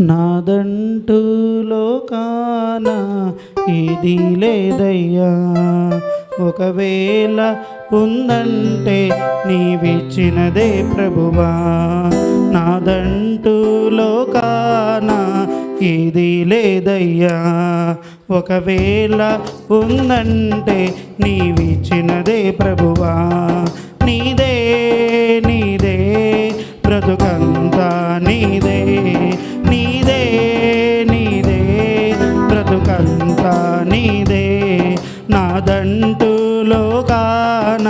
నాదంటూ లోకాన ఇది లేదయ్యా. ఒకవేళ ఉందంటే నీవిచ్చినదే ప్రభువా. నాదంటూ లోకాన ఇది లేదయ్యా. ఒకవేళ ఉందంటే నీవిచ్చినదే ప్రభువా. లోకాన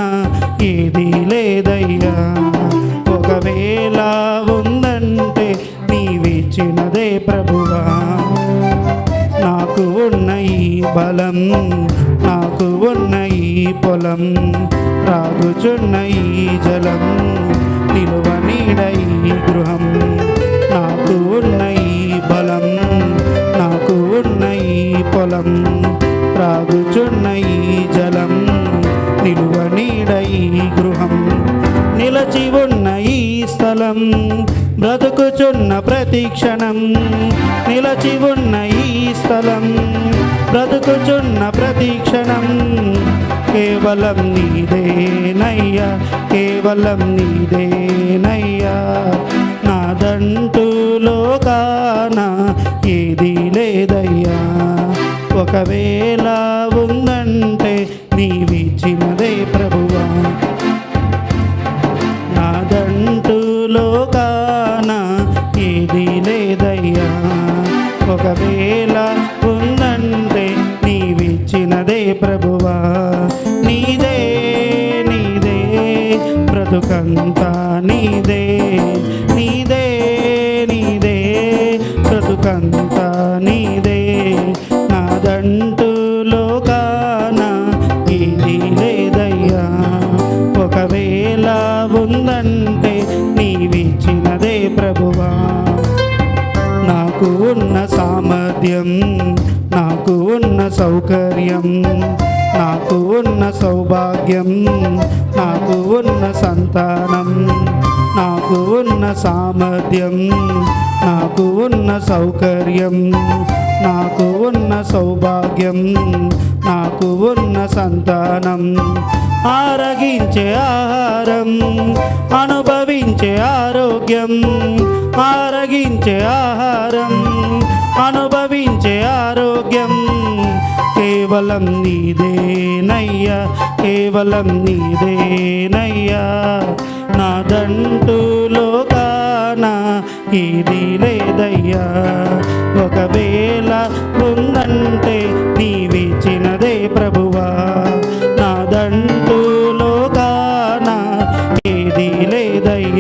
ఏది లేదయ్యా. ఒకవేళ ఉందంటే నీవిచ్చినదే ప్రభువా. నాకు ఉన్న ఈ బలం నాకు ఉన్న ఈ పొలం రాగుచున్న ఈ జలం నిలువ నీడ ఈ గృహం. నిలచి ఉన్న ఈ స్థలం బ్రతుకుచున్న ప్రతి క్షణం. నిలచి ఉన్న ఈ స్థలం బ్రతుకుచున్న ప్రతి క్షణం. కేవలం నీదేనయ్యా కేవలం నీదేనయ్యా. ఒకవేళ ఉందంటే నీవిచ్చినదే ప్రభువా. నీదే నీదే బ్రతుకంతా నీదే. నీదే నీదే బ్రతుకంతా నీదే. నాదంటూ నాకు ఉన్న సామర్థ్యం నాకు ఉన్న సౌకర్యం నాకు ఉన్న సౌభాగ్యం నాకు ఉన్న సంతానం నాకు ఉన్న సామర్థ్యం నాకు ఉన్న సౌకర్యం నాకు ఉన్న సౌభాగ్యం నాకు ఉన్న సంతానం. ఆరగించే ఆహారం అనుభవించే ఆరోగ్యం ఆరగించే ఆహారం అనుభవించే ఆరోగ్యం. కేవలం నీదేనయ్యా కేవలం నీదేనయ్యా. నాదంటూ లోకాన ఇది లేదయ్యా. ఒకవేళ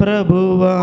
ప్రభువా